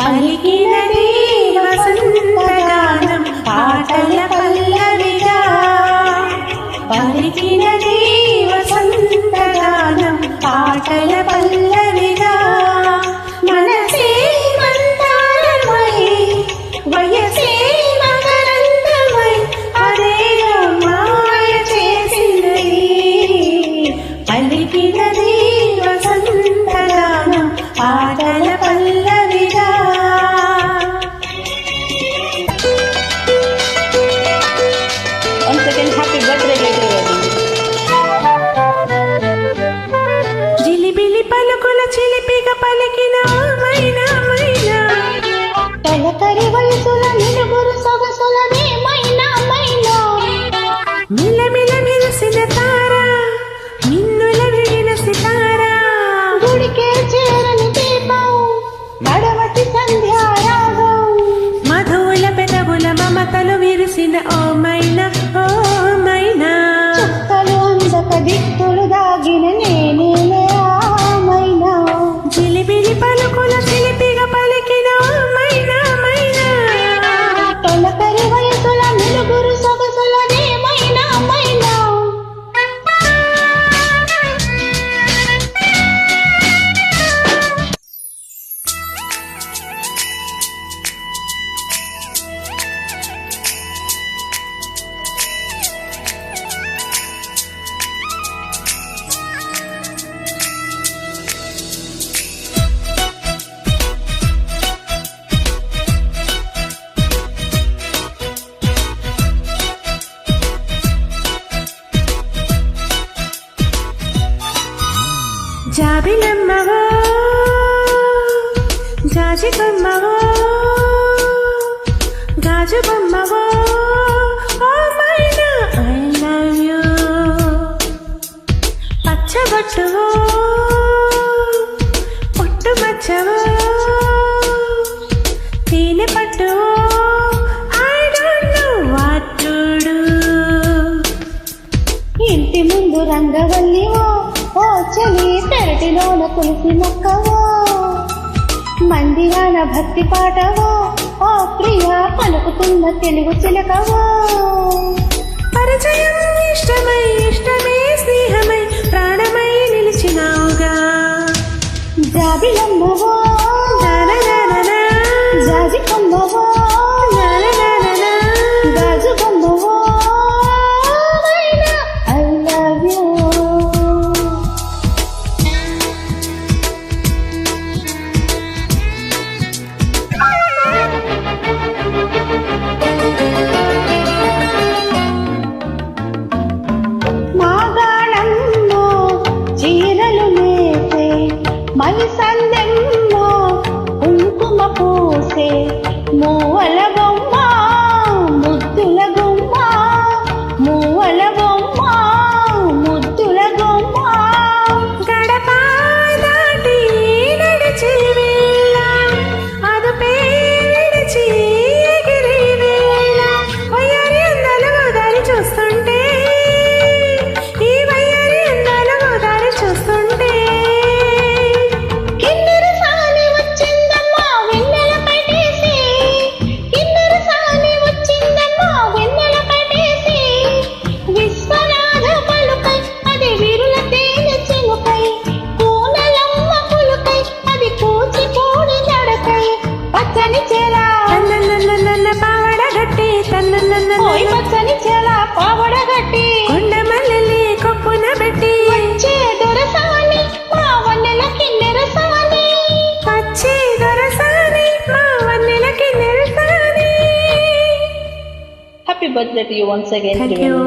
పలికినదే వసంతగానం పాటల పల్లవిగా. పలికినదే వసంతగానం పాటల పల్లవిగా. మనసే మందారమై వయసే మకరందమై అదే మాయ చేసినది పలికినదే వసంతగానం పాటల Bye. జాబిలమ్మవో జాజి బొమ్మవో గాజు బొమ్మవో పచ్చబట్టువో మట్టిలోన తులసి మొక్కవో మందిరాన భక్తి పాటవో ఆ ప్రియ పలుకుతున్న తెలుగు చిలకవో. పరిచయం ఇష్టమై ఇష్టమే స్నేహమై ప్రాణమై నిలిచినావుగా. జాబిలమ్మవో జాజి పచ్చని చెల పావడగట్టి. కొండ మల్లెలి కొప్పున పెట్టి. వచ్చే దొరసాని మా వన్నెల కిన్నెరసాని వచ్చే దొరసాని మా వన్నెల Kinnerasani happy birthday to you once again thank you